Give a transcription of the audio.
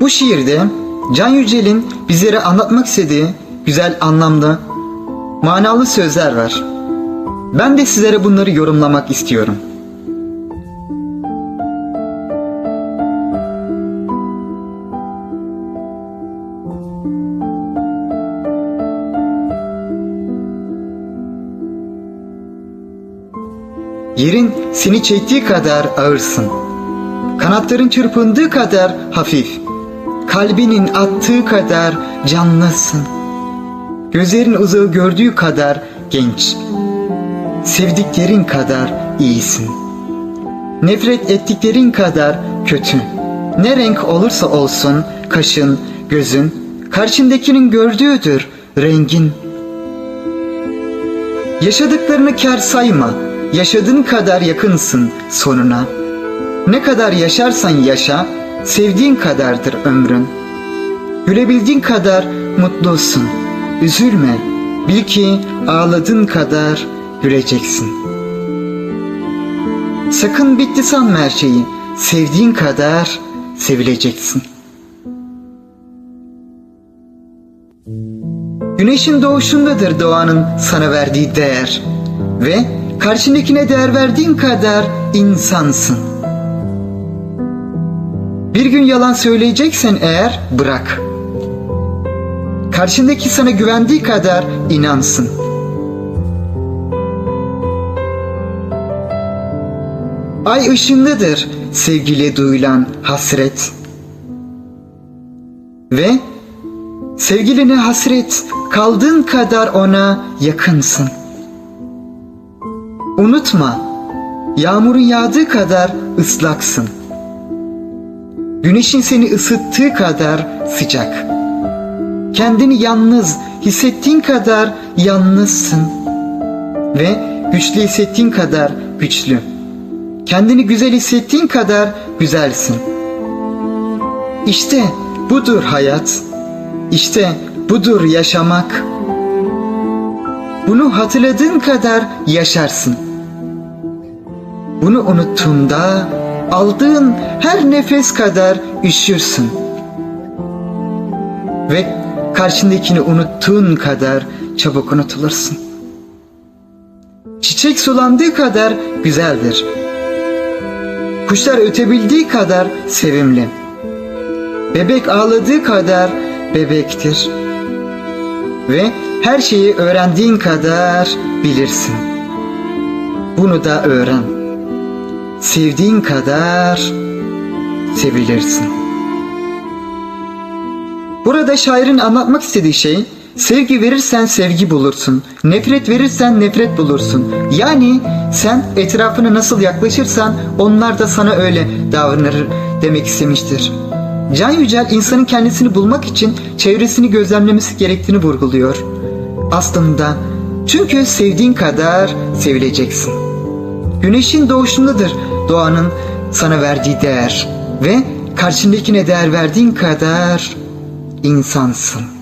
Bu şiirde Can Yücel'in bizlere anlatmak istediği güzel anlamda manalı sözler var. Ben de sizlere bunları yorumlamak istiyorum. Yerin seni çektiği kadar ağırsın. Kanatların çırpındığı kadar hafif. Kalbinin attığı kadar canlısın. Gözlerin uzağı gördüğü kadar genç. Sevdiklerin kadar iyisin. Nefret ettiklerin kadar kötü. Ne renk olursa olsun kaşın, gözün, karşındakinin gördüğüdür rengin. Yaşadıklarını kar sayma, yaşadığın kadar yakınsın sonuna. Ne kadar yaşarsan yaşa, sevdiğin kadardır ömrün. Gülebildiğin kadar mutlusun. Üzülme, bil ki ağladığın kadar güleceksin. Sakın bitti sanma her şeyi, sevdiğin kadar sevileceksin. Güneşin doğuşundadır doğanın sana verdiği değer ve karşındakine değer verdiğin kadar insansın. Bir gün yalan söyleyeceksen eğer bırak. Karşındaki sana güvendiği kadar inansın. Ay ışındadır sevgili duyulan hasret. Ve sevgiline hasret kaldığın kadar ona yakınsın. Unutma, yağmurun yağdığı kadar ıslaksın. Güneşin seni ısıttığı kadar sıcak. Kendini yalnız hissettiğin kadar yalnızsın. Ve güçlü hissettiğin kadar güçlü. Kendini güzel hissettiğin kadar güzelsin. İşte budur hayat. İşte budur yaşamak. Bunu hatırladığın kadar yaşarsın. Bunu unuttuğunda aldığın her nefes kadar üşürsün. Ve karşındakini unuttuğun kadar çabuk unutulursun. Çiçek sulandığı kadar güzeldir. Kuşlar ötebildiği kadar sevimli. Bebek ağladığı kadar bebektir. Ve her şeyi öğrendiğin kadar bilirsin. Bunu da öğren. Sevdiğin kadar sevilirsin. Burada şairin anlatmak istediği şey sevgi verirsen sevgi bulursun. Nefret verirsen nefret bulursun. Yani sen etrafına nasıl yaklaşırsan onlar da sana öyle davranır demek istemiştir. Can Yücel insanın kendisini bulmak için çevresini gözlemlemesi gerektiğini vurguluyor. Aslında çünkü sevdiğin kadar sevileceksin. Güneşin doğuşundadır doğanın sana verdiği değer ve karşındakine değer verdiğin kadar insansın.